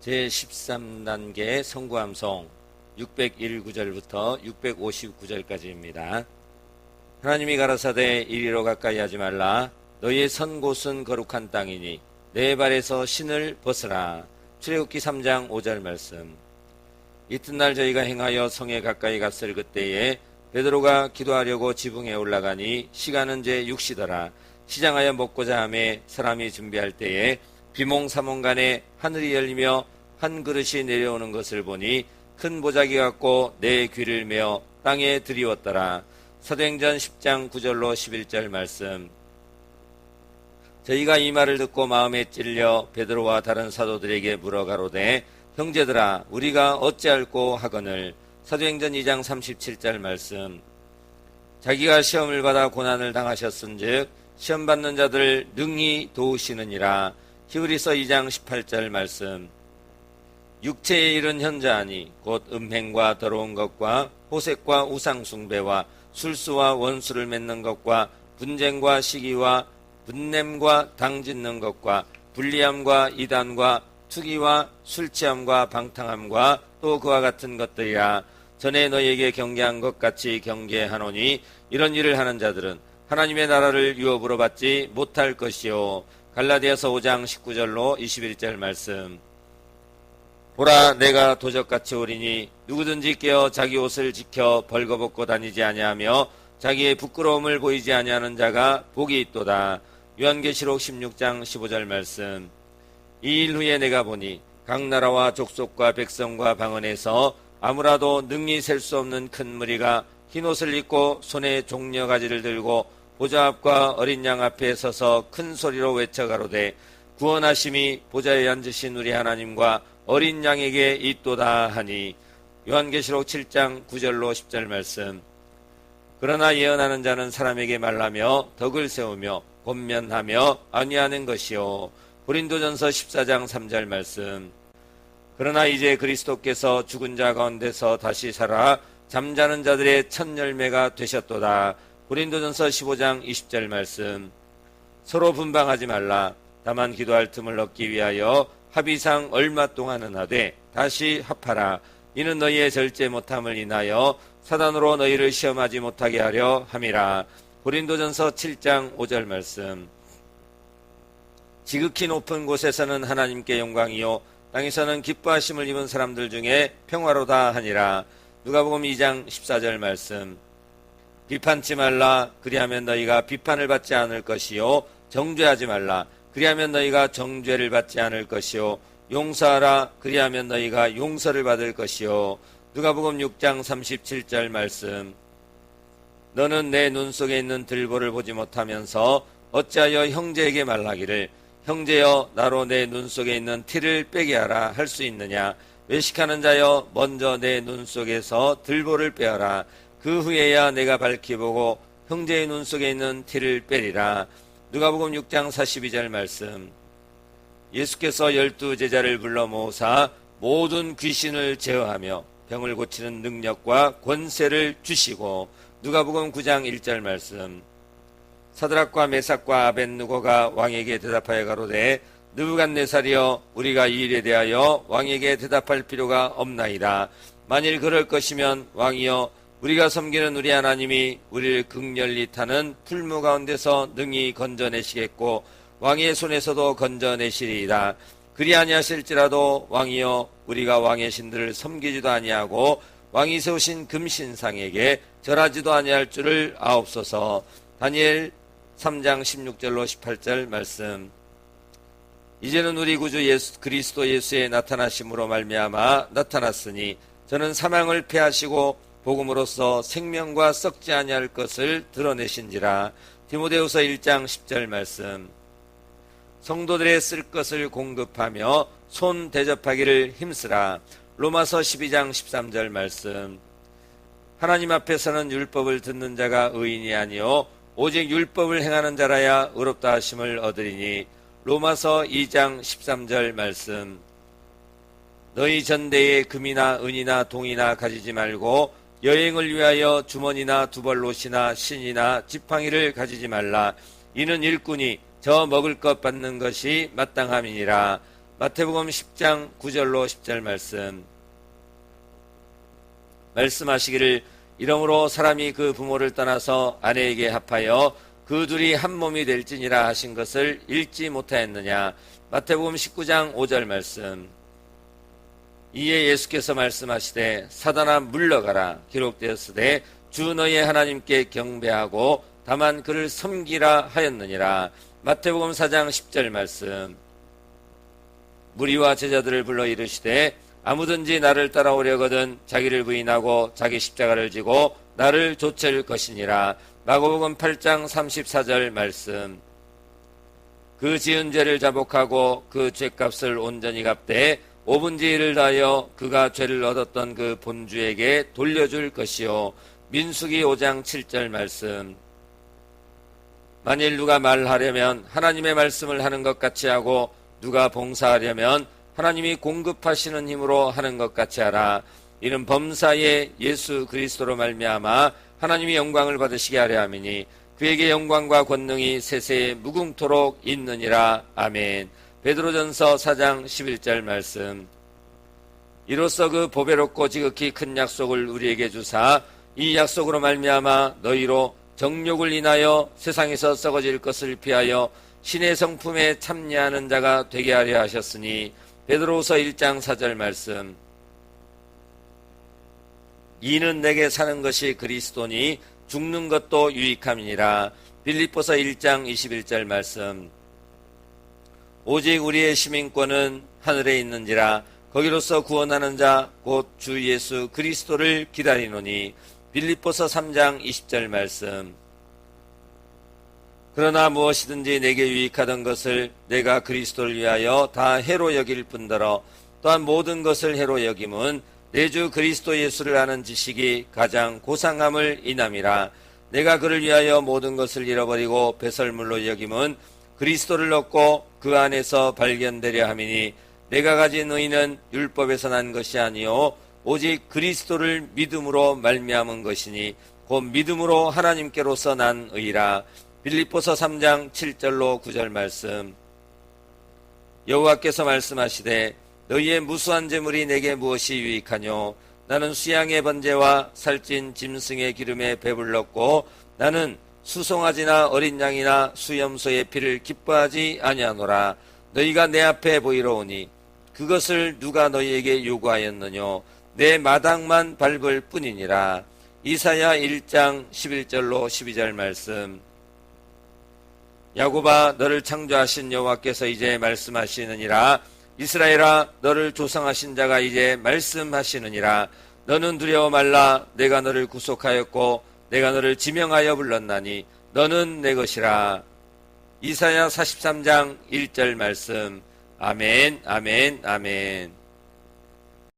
제13단계 성구함송 601구절부터 659절까지입니다. 하나님이 가라사대 이리로 가까이 하지 말라. 너희의 선 곳은 거룩한 땅이니 내 발에서 신을 벗으라. 출애굽기 3장 5절 말씀. 이튿날 저희가 행하여 성에 가까이 갔을 그때에 베드로가 기도하려고 지붕에 올라가니 시간은 제 6시더라. 시장하여 먹고자 함에 사람이 준비할 때에 비몽사몽간에 하늘이 열리며 한 그릇이 내려오는 것을 보니 큰 보자기 같고 내 귀를 메어 땅에 들이웠더라. 사도행전 10장 9절로 11절 말씀. 저희가 이 말을 듣고 마음에 찔려 베드로와 다른 사도들에게 물어 가로되 형제들아 우리가 어찌할꼬 하거늘 사도행전 2장 37절 말씀. 자기가 시험을 받아 고난을 당하셨은즉 시험 받는 자들을 능히 도우시느니라. 히브리서 2장 18절 말씀. 육체에 이른 현자하니 곧 음행과 더러운 것과 호색과 우상숭배와 술수와 원수를 맺는 것과 분쟁과 시기와 분냄과 당짓는 것과 불리함과 이단과 투기와 술취함과 방탕함과 또 그와 같은 것들이라 전에 너희에게 경계한 것 같이 경계하노니 이런 일을 하는 자들은 하나님의 나라를 유업으로 받지 못할 것이요. 갈라디아서 5장 19절로 21절 말씀 보라 내가 도적같이 오리니 누구든지 깨어 자기 옷을 지켜 벌거벗고 다니지 아니하며 자기의 부끄러움을 보이지 아니하는 자가 복이 있도다. 요한계시록 16장 15절 말씀 이 일 후에 내가 보니 각 나라와 족속과 백성과 방언에서 아무라도 능히 셀 수 없는 큰 무리가 흰 옷을 입고 손에 종려 가지를 들고 보좌 앞과 어린 양 앞에 서서 큰 소리로 외쳐 가로되 구원하심이 보좌에 앉으신 우리 하나님과 어린 양에게 있도다 하니 요한계시록 7장 9절로 10절 말씀. 그러나 예언하는 자는 사람에게 말하며 덕을 세우며 권면하며 아니하는 것이요. 고린도전서 14장 3절 말씀. 그러나 이제 그리스도께서 죽은 자 가운데서 다시 살아 잠자는 자들의 첫 열매가 되셨도다. 고린도전서 15장 20절 말씀. 서로 분방하지 말라. 다만 기도할 틈을 얻기 위하여 합의상 얼마 동안은 하되 다시 합하라. 이는 너희의 절제 못함을 인하여 사단으로 너희를 시험하지 못하게 하려 함이라. 고린도전서 7장 5절 말씀. 지극히 높은 곳에서는 하나님께 영광이요 땅에서는 기뻐하심을 입은 사람들 중에 평화로다 하니라. 누가복음 2장 14절 말씀. 비판치 말라 그리하면 너희가 비판을 받지 않을 것이요 정죄하지 말라 그리하면 너희가 정죄를 받지 않을 것이요. 용서하라. 그리하면 너희가 용서를 받을 것이요. 누가복음 6장 37절 말씀. 너는 내 눈 속에 있는 들보를 보지 못하면서 어찌하여 형제에게 말하기를? 형제여 나로 내 눈 속에 있는 티를 빼게 하라 할 수 있느냐? 외식하는 자여 먼저 내 눈 속에서 들보를 빼어라. 그 후에야 내가 밝히 보고 형제의 눈 속에 있는 티를 빼리라 누가복음 6장 42절 말씀. 예수께서 열두 제자를 불러 모으사 모든 귀신을 제어하며 병을 고치는 능력과 권세를 주시고 누가복음 9장 1절 말씀. 사드락과 메삭과 아벤누고가 왕에게 대답하여 가로되 느부갓네살이여 우리가 이 일에 대하여 왕에게 대답할 필요가 없나이다. 만일 그럴 것이면 왕이여 우리가 섬기는 우리 하나님이 우리를 극렬히 타는 풀무 가운데서 능히 건져내시겠고 왕의 손에서도 건져내시리이다. 그리 아니하실지라도 왕이여 우리가 왕의 신들을 섬기지도 아니하고 왕이 세우신 금신상에게 절하지도 아니할 줄을 아옵소서. 다니엘 3장 16절로 18절 말씀. 이제는 우리 구주 예수 그리스도 예수의 나타나심으로 말미암아 나타났으니 저는 사망을 패하시고 복음으로써 생명과 썩지 아니할 것을 드러내신지라. 디모데후서 1장 10절 말씀. 성도들의 쓸 것을 공급하며 손 대접하기를 힘쓰라. 로마서 12장 13절 말씀. 하나님 앞에서는 율법을 듣는 자가 의인이 아니요 오직 율법을 행하는 자라야 의롭다 하심을 얻으리니. 로마서 2장 13절 말씀. 너희 전대에 금이나 은이나 동이나 가지지 말고 여행을 위하여 주머니나 두벌 롯이나 신이나 지팡이를 가지지 말라. 이는 일꾼이 저 먹을 것 받는 것이 마땅함이니라. 마태복음 10장 9절로 10절 말씀. 말씀하시기를 이러므로 사람이 그 부모를 떠나서 아내에게 합하여 그 둘이 한 몸이 될지니라 하신 것을 읽지 못하였느냐. 마태복음 19장 5절 말씀. 이에 예수께서 말씀하시되 사단아 물러가라 기록되었으되 주 너의 하나님께 경배하고 다만 그를 섬기라 하였느니라. 마태복음 4장 10절 말씀. 무리와 제자들을 불러 이르시되 아무든지 나를 따라오려거든 자기를 부인하고 자기 십자가를 지고 나를 좇을 것이니라. 마고복음 8장 34절 말씀. 그 지은 죄를 자복하고 그 죄값을 온전히 갚되 오분지일을 다하여 그가 죄를 얻었던 그 본주에게 돌려줄 것이요. 민수기 5장 7절 말씀. 만일 누가 말하려면 하나님의 말씀을 하는 것 같이 하고 누가 봉사하려면 하나님이 공급하시는 힘으로 하는 것 같이 하라. 이는 범사에 예수 그리스도로 말미암아 하나님이 영광을 받으시게 하려 함이니 그에게 영광과 권능이 세세에 무궁토록 있느니라. 아멘. 베드로전서 4장 11절 말씀. 이로써 그 보배롭고 지극히 큰 약속을 우리에게 주사 이 약속으로 말미암아 너희로 정욕을 인하여 세상에서 썩어질 것을 피하여 신의 성품에 참여하는 자가 되게 하려 하셨으니 베드로서 1장 4절 말씀. 이는 내게 사는 것이 그리스도니 죽는 것도 유익함이니라. 빌립보서 1장 21절 말씀 오직 우리의 시민권은 하늘에 있는지라 거기로서 구원하는 자 곧 주 예수 그리스도를 기다리노니 빌립보서 3장 20절 말씀. 그러나 무엇이든지 내게 유익하던 것을 내가 그리스도를 위하여 다 해로 여길 뿐더러 또한 모든 것을 해로 여김은 내 주 그리스도 예수를 아는 지식이 가장 고상함을 인함이라. 내가 그를 위하여 모든 것을 잃어버리고 배설물로 여김은 그리스도를 얻고 그 안에서 발견되려 함이니 내가 가진 의는 율법에서 난 것이 아니요 오직 그리스도를 믿음으로 말미암은 것이니 곧 믿음으로 하나님께로서 난 의라. 빌립보서 3장 7절로 9절 말씀. 여호와께서 말씀하시되 너희의 무수한 재물이 내게 무엇이 유익하뇨? 나는 수양의 번제와 살찐 짐승의 기름에 배불렀고 나는 수송아지나 어린 양이나 수염소의 피를 기뻐하지 아니하노라. 너희가 내 앞에 보이러 오니 그것을 누가 너희에게 요구하였느뇨? 내 마당만 밟을 뿐이니라. 이사야 1장 11절로 12절 말씀. 야곱아 너를 창조하신 여호와께서 이제 말씀하시느니라. 이스라엘아 너를 조성하신 자가 이제 말씀하시느니라. 너는 두려워 말라. 내가 너를 구속하였고 내가 너를 지명하여 불렀나니 너는 내 것이라. 이사야 43장 1절 말씀. 아멘 아멘 아멘